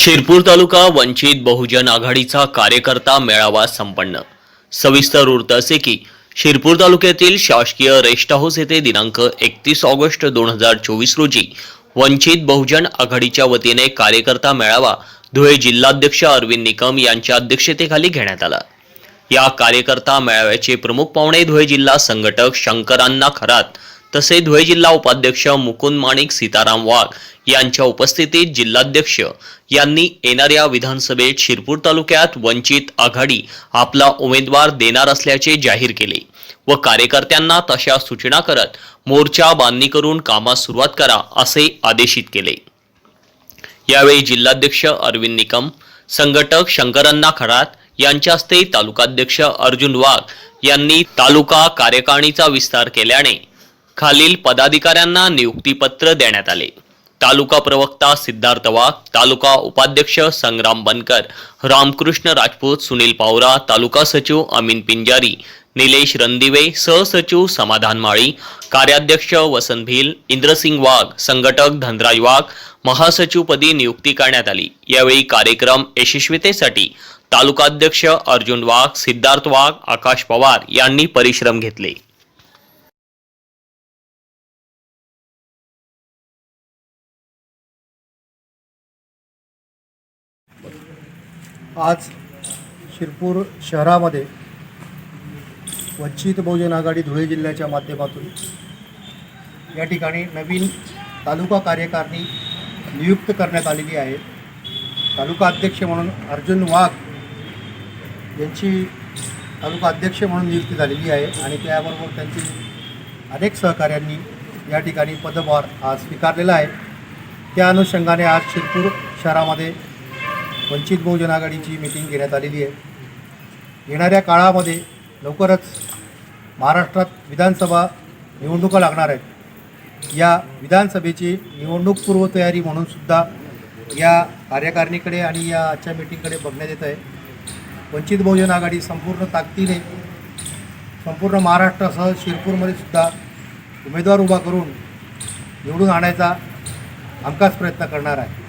शिरपूर तालुका वंचित बहुजन आघाडीचा कार्यकर्ता मेळावा संपन्न. सविस्तर वृत्त असे की शिरपूर तालुक्यातील शासकीय रेस्ट हाऊस येथे दिनांक एकतीस ऑगस्ट दोन हजार चोवीस रोजी वंचित बहुजन आघाडीच्या वतीने कार्यकर्ता मेळावा धुळे जिल्हाध्यक्ष अरविंद निकम यांच्या अध्यक्षतेखाली घेण्यात आला. या कार्यकर्ता मेळाव्याचे प्रमुख पाहुणे धुळे जिल्हा संघटक शंकरांना खरात तसे धुळे जिल्हा उपाध्यक्ष मुकुंद माणिक सीताराम वाघ यांच्या उपस्थितीत जिल्हाध्यक्ष यांनी येणाऱ्या विधानसभेत शिरपूर तालुक्यात वंचित आघाडी आपला उमेदवार देणार असल्याचे जाहीर केले व कार्यकर्त्यांना तशा सूचना करत मोर्चा बांधणी करून कामास सुरुवात करा असे आदेशित केले. यावेळी जिल्हाध्यक्ष अरविंद निकम संघटक शंकरण्णा खरात यांच्या हस्ते तालुकाध्यक्ष अर्जुन वाघ यांनी तालुका कार्यकारिणीचा विस्तार केल्याने खालील पदाधिकाऱ्यांना नियुक्तीपत्र देण्यात आले. तालुका प्रवक्ता सिद्धार्थ वाघ तालुका उपाध्यक्ष संग्राम बनकर रामकृष्ण राजपूत सुनील पावरा तालुका सचिव अमीन पिंजारी निलेश रणदिवे सहसचिव समाधान माळी कार्याध्यक्ष वसंत भिल इंद्रसिंग वाघ संघटक धनराज वाघ महासचिवपदी नियुक्ती करण्यात आली. यावेळी कार्यक्रम यशस्वीतेसाठी तालुकाध्यक्ष अर्जुन वाघ सिद्धार्थ वाघ आकाश पवार यांनी परिश्रम घेतले. आज शिरपूर शहरामध्ये वंचित बहुजन आघाडी धुळे जिल्ह्याच्या माध्यमातून या ठिकाणी नवीन तालुका कार्यकारिणी नियुक्त करण्यात आलेली आहे. तालुका अध्यक्ष म्हणून अर्जुन वाघ यांची तालुका अध्यक्ष म्हणून नियुक्ती झालेली आहे आणि त्याबरोबर त्यांची अनेक सहकाऱ्यांनी या ठिकाणी पदभार आज स्वीकारलेला आहे. त्या अनुषंगाने आज शिरपूर शहरामध्ये वंचित बहुजन आघाडीची मिटिंग घेण्यात आलेली आहे. येणाऱ्या काळामध्ये लवकरच महाराष्ट्रात विधानसभा निवडणुका लागणार आहेत. या विधानसभेची निवडणूक पूर्वतयारी म्हणूनसुद्धा या कार्यकारिणीकडे आणि या आजच्या मिटिंगकडे बघण्यात येत आहे. वंचित बहुजन आघाडी संपूर्ण ताकदीने संपूर्ण महाराष्ट्रासह शिरपूरमध्ये सुद्धा उमेदवार उभा करून निवडून आणायचा हमखास प्रयत्न करणार आहे.